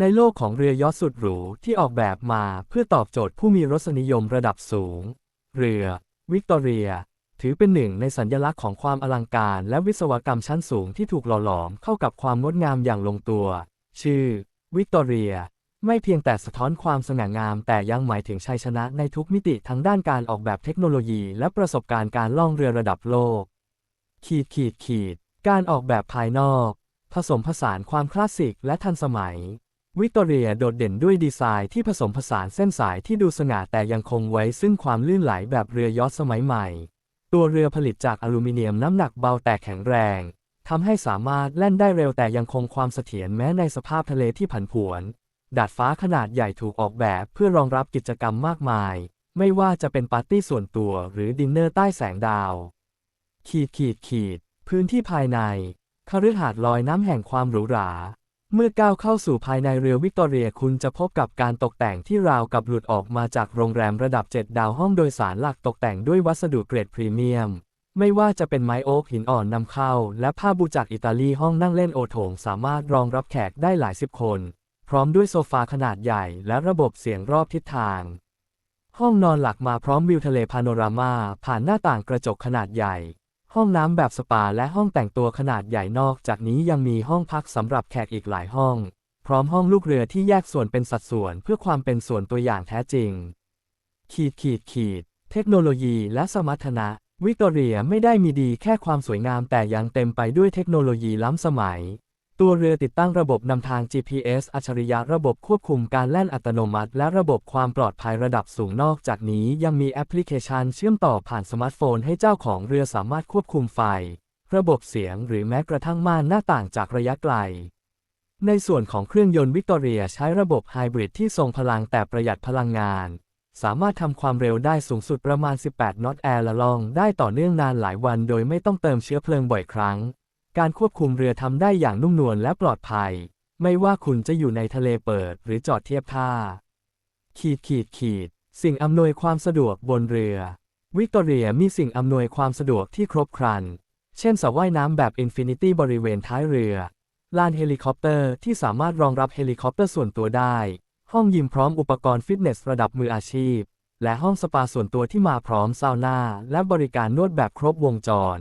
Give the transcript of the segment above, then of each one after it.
ในโลกของเรือยอชสุดหรูที่ออกแบบมาเพื่อตอบโจทย์ผู้มีรสนิยมระดับสูง เรือวิกตอเรีย ถือเป็นหนึ่งในสัญลักษณ์ของความอลังการและวิศวกรรมชั้นสูงที่ถูกหล่อหลอมเข้ากับความงดงามอย่างลงตัว ชื่อ วิกตอเรีย ไม่เพียงแต่สะท้อนความสง่างาม แต่ยังหมายถึงชัยชนะในทุกมิติทั้งด้านการออกแบบเทคโนโลยี และประสบการณ์การล่องเรือระดับโลก ขีดขีดขีด การออกแบบภายนอก ผสมผสานความคลาสสิกและทันสมัย วิกตอเรียโดดเด่นด้วยดีไซน์ที่ผสมผสานเส้นสายที่ดูสง่าแต่ยังคงไว้ซึ่งความลื่นไหลแบบเรือยอชต์สมัยใหม่ ตัวเรือผลิตจากอลูมิเนียมน้ำหนักเบาแต่แข็งแรงทำให้สามารถแล่นได้เร็วแต่ยังคงความเสถียรแม้ในสภาพทะเลที่ผันผวน ดาดฟ้าขนาดใหญ่ถูกออกแบบเพื่อรองรับกิจกรรมมากมาย ไม่ว่าจะเป็นปาร์ตี้ส่วนตัวหรือดินเนอร์ใต้แสงดาว ขีดขีดขีด พื้นที่ภายในคฤหาสน์ลอยน้ำแห่งความหรูหรา เมื่อก้าวเข้าสู่ภายในเรือวิกตอเรียคุณจะพบกับการตกแต่งที่ราวกับหลุดออกมาจากโรงแรมระดับ 7 ดาวห้องโดยสารหลักตกแต่งด้วยวัสดุเกรดพรีเมียม ไม่ว่าจะเป็นไม้โอ๊กหินอ่อนนำเข้า และผ้าบูจากอิตาลีห้องนั่งเล่นโอโถงสามารถรองรับแขกได้หลายสิบคน พร้อมด้วยโซฟาขนาดใหญ่และระบบเสียงรอบทิศทาง ห้องนอนหลักมาพร้อมวิวทะเลพาโนรามาผ่านหน้าต่างกระจกขนาดใหญ่ ห้องน้ำแบบสปาและห้องแต่งตัวขนาดใหญ่นอกจากนี้ยังมีห้องพักสำหรับแขกอีกหลายห้อง พร้อมห้องลูกเรือที่แยกส่วนเป็นสัดส่วนเพื่อความเป็นส่วนตัวอย่างแท้จริง ขีดขีดขีด เทคโนโลยีและสมรรถนะ วิกตอเรียไม่ได้มีดีแค่ความสวยงามแต่ยังเต็มไปด้วยเทคโนโลยีล้ำสมัย ตัวเรือติดตั้งระบบนำทาง GPS อัจฉริยะระบบควบคุมการแล่นอัตโนมัติ และระบบความปลอดภัยระดับสูงนอกจากนี้ยังมีแอปพลิเคชันเชื่อมต่อผ่านสมาร์ทโฟนให้เจ้าของเรือสามารถควบคุมไฟ ระบบเสียงหรือแม้กระทั่งม่านหน้าต่างจากระยะไกล ในส่วนของเครื่องยนต์วิกตอเรียใช้ระบบไฮบริดที่ทรงพลังแต่ประหยัดพลังงาน สามารถทำความเร็วได้สูงสุดประมาณ 18 นอตแอร์ละลองได้ต่อเนื่องนานหลายวันโดยไม่ต้องเติมเชื้อเพลิงบ่อยครั้ง การควบคุมเรือทำได้อย่างนุ่มนวลและปลอดภัย ไม่ว่าคุณจะอยู่ในทะเลเปิดหรือจอดเทียบท่า ขีดขีดขีด สิ่งอำนวยความสะดวกบนเรือ วิกตอเรียมีสิ่งอำนวยความสะดวกที่ครบครัน เช่นสระว่ายน้ำแบบอินฟินิตี้บริเวณท้ายเรือ ลานเฮลิคอปเตอร์ที่สามารถรองรับเฮลิคอปเตอร์ส่วนตัวได้ ห้องยิมพร้อมอุปกรณ์ฟิตเนสระดับมืออาชีพ และห้องสปาส่วนตัวที่มาพร้อมซาวน่าและบริการนวดแบบครบวงจร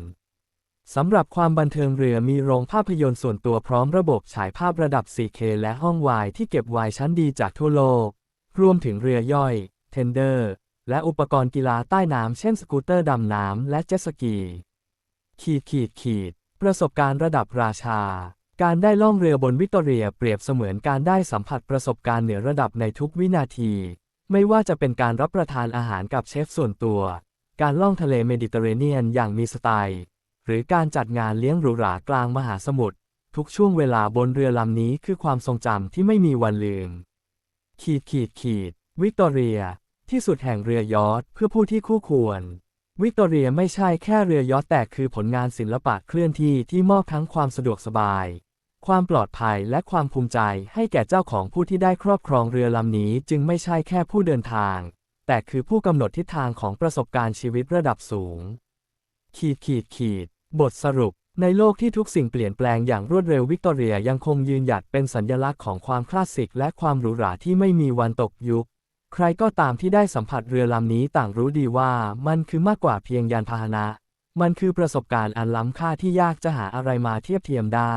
สำหรับความบันเทิงเรือมีโรงภาพยนตร์ส่วนตัวพร้อมระบบฉายภาพระดับ 4K และห้องวายที่เก็บวน์ชั้นดีจากทั่วโลก รวมถึงเรือย่อย เทนเดอร์ และอุปกรณ์กีฬาใต้น้ำเช่นสกูตเตอร์ดำน้ำและเจ็ตสกี ขีดขีดขีด ประสบการณ์ระดับราชา การได้ล่องเรือบนวิตอเรียเปรียบเสมือนการได้สัมผัสประสบการณ์เหนือระดับในทุกวินาที ไม่ว่าจะเป็นการรับประทานอาหารกับเชฟส่วนตัว การล่องทะเลเมดิเตอร์เรเนียนอย่างมีสไตล์ หรือการจัดงานเลี้ยงหรูหรากลางมหาสมุทรทุกช่วงเวลาบนเรือลำนี้คือความทรงจำที่ไม่มีวันลืม ขีดขีดขีด วิกตอเรีย ที่สุดแห่งเรือยอชต์เพื่อผู้ที่คู่ควร วิกตอเรียไม่ใช่แค่เรือยอชต์แต่คือผลงานศิลปะเคลื่อนที่ที่มอบทั้งความสะดวกสบาย ความปลอดภัยและความภูมิใจให้แก่เจ้าของผู้ที่ได้ครอบครองเรือลำนี้จึงไม่ใช่แค่ผู้เดินทาง แต่คือผู้กำหนดทิศทางของประสบการณ์ชีวิตระดับสูง ขีดขีดขีด บทสรุป ในโลกที่ทุกสิ่งเปลี่ยนแปลงอย่างรวดเร็ววิกตอเรียยังคงยืนหยัดเป็นสัญลักษณ์ของความคลาสสิกและความหรูหราที่ไม่มีวันตกยุค ใครก็ตามที่ได้สัมผัสเรือลำนี้ต่างรู้ดีว่ามันคือมากกว่าเพียงยานพาหนะ มันคือประสบการณ์อันล้ำค่าที่ยากจะหาอะไรมาเทียบเทียมได้